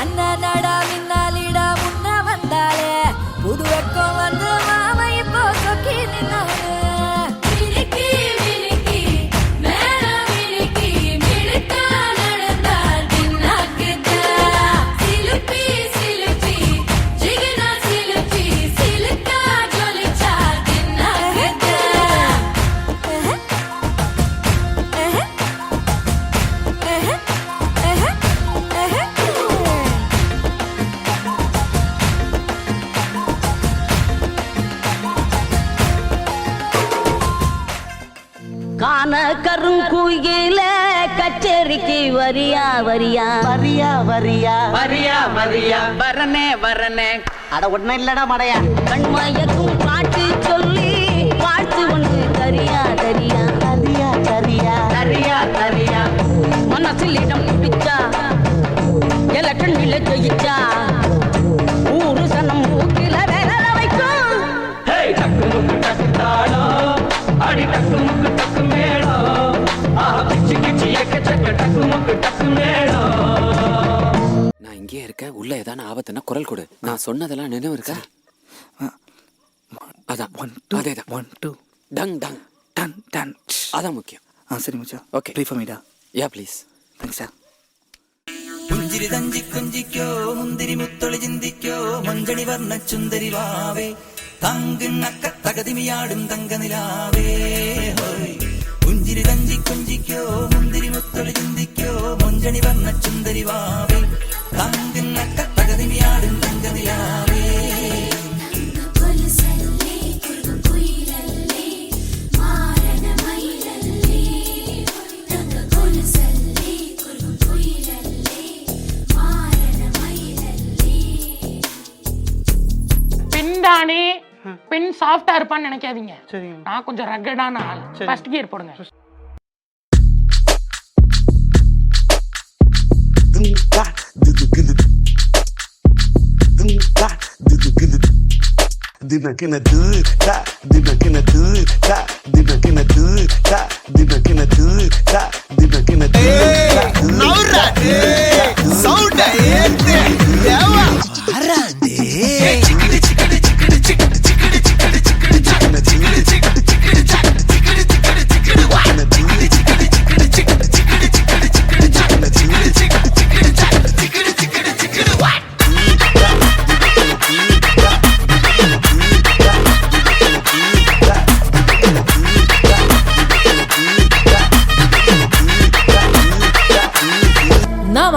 அண்ணா நாடா காண கருங்குயில கச்சேரிக்கு வரியா வரியா? வரியா வரியா. வரியா வரியா. வரனே வரனே. அட ஒன்னும் இல்லடா மடையா. கண்மயக்கும் பாட்டு உள்ள ஏதான ஆபத்துனா குரல் கொடு நான் சொன்னதெல்லாம் நினைவு இருக்கா அதான் ஒன் டூ அதேதான் ஒன் டூ டங் டங் டன் டன் அதான் முக்கியம் ஆ சரி மச்சான் Okay. ப்ளே ஃபார் மீடா யா ப்ளீஸ் தேங்க்ஸ் சார் പുഞ്ചിരി തഞ്ചി കൊഞ്ചിക്കോ മുന്തിരി മുത്തൊളി ചിന്തിക്കോ മഞ്ചണി വർണ്ണ ചുന്ദരി വാവേ തങ്കിണ്ണക്ക തകതിമിയാടും തങ്കനിലാവേ ഹോയ് പുഞ്ചിരി തഞ്ചി കൊഞ്ചിക്കോ മുന്തിരി മുത്തൊളി ചിന്തിക്കോ മഞ്ചണി വർണ്ണ ചുന്ദരി വാവേ பின்டானே பின் சாஃப்டா இருப்பான்னு நினைக்காதீங்க. சரி நான் கொஞ்சம் ரக்கடான ஆள். ஃபர்ஸ்ட் கியர் போடுங்க. Bye. deeper can I do dirt, Da, deeper can I do dirt, Da, deeper can I do dirt, Da, deeper can I do dirt, Da.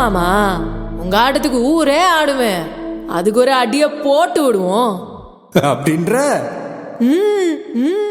மாமா உங்க ஆட்டத்துக்கு ஊரே ஆடுமே அதுக்கு ஒரு அடிய போட்டு விடுவோம். அப்படின்ற? ஆச்சி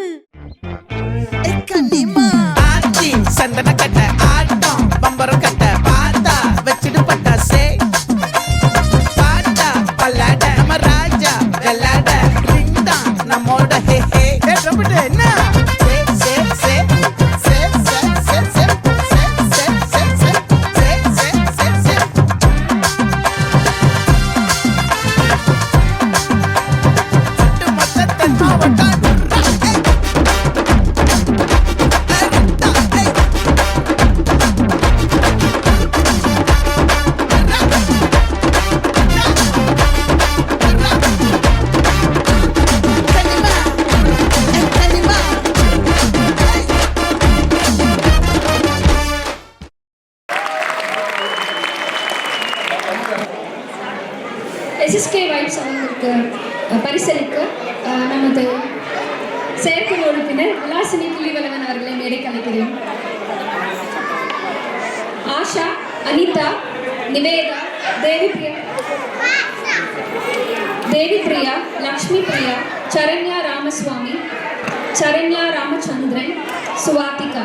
எஸ்எஸ்கே வைப்ஸ் அவங்களுக்கு அஹ், பரிசளிக்க நமது செயற்குழு உறுப்பினர் விலாசினி கிளிவலவன் அவர்களை மேடைக்கு அழைக்கிறேன். ஆஷா அனிதா நிவேதா தேவி பிரியா தேவி பிரியா லக்ஷ்மி பிரியா சரண்யா ராமசுவாமி சரண்யா ராமச்சந்திரன் சுவாதிகா.